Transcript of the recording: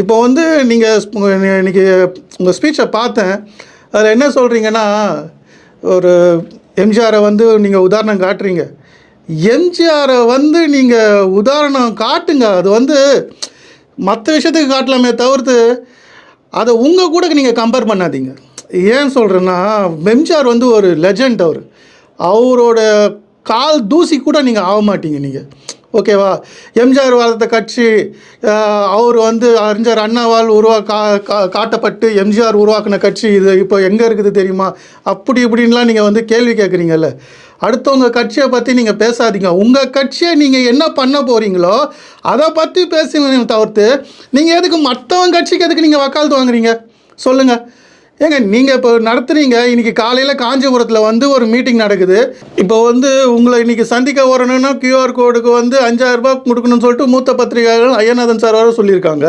இப்போ வந்து நீங்கள் இன்றைக்கி உங்கள் ஸ்பீச்சை பார்த்தேன். அதில் என்ன சொல்கிறீங்கன்னா ஒரு எம்ஜிஆரை வந்து நீங்கள் உதாரணம் காட்டுறீங்க. எம்ஜிஆரை வந்து நீங்கள் உதாரணம் காட்டுங்க. அது வந்து மற்ற விஷயத்துக்கு காட்டலாமே தவிர்த்து அதை உங்கள் கூட நீங்கள் கம்பேர் பண்ணாதீங்க. ஏன் சொல்கிறேன்னா எம்ஜிஆர் வந்து ஒரு லெஜண்ட் அவர். அவரோட கால் தூசி கூட நீங்கள் ஆக மாட்டீங்க நீங்கள் ஓகேவா? எம்ஜிஆர் வளர்த்த கட்சி அவர் வந்து அறிஞர் அண்ணாவால் உருவா கா காட்டப்பட்டு எம்ஜிஆர் உருவாக்கின கட்சி இது. இப்போ எங்கே இருக்குது தெரியுமா? அப்படி இப்படின்லாம் நீங்கள் வந்து கேள்வி கேட்குறீங்கல்ல அடுத்தவங்க கட்சியை பற்றி நீங்கள் பேசாதீங்க. உங்கள் கட்சியை நீங்கள் என்ன பண்ண போகிறீங்களோ அதை பற்றி பேசுங்க. தவிர்த்து நீங்கள் எதுக்கு மற்றவங்க கட்சிக்கு எதுக்கு நீங்கள் வக்காலத்து வாங்குறீங்க? சொல்லுங்கள் ஏங்க நீங்கள் இப்போ நடத்துறீங்க. இன்னைக்கு காலையில் காஞ்சிபுரத்தில் வந்து ஒரு மீட்டிங் நடக்குது. இப்போ வந்து உங்களை இன்னைக்கு சந்திக்க வரணும்னா கியூஆர் கோடுக்கு வந்து அஞ்சாயிரம் ரூபாய் கொடுக்கணும்னு சொல்லிட்டு மூத்த பத்திரிகையாளர் ஐயநாதன் சார் வர சொல்லியிருக்காங்க.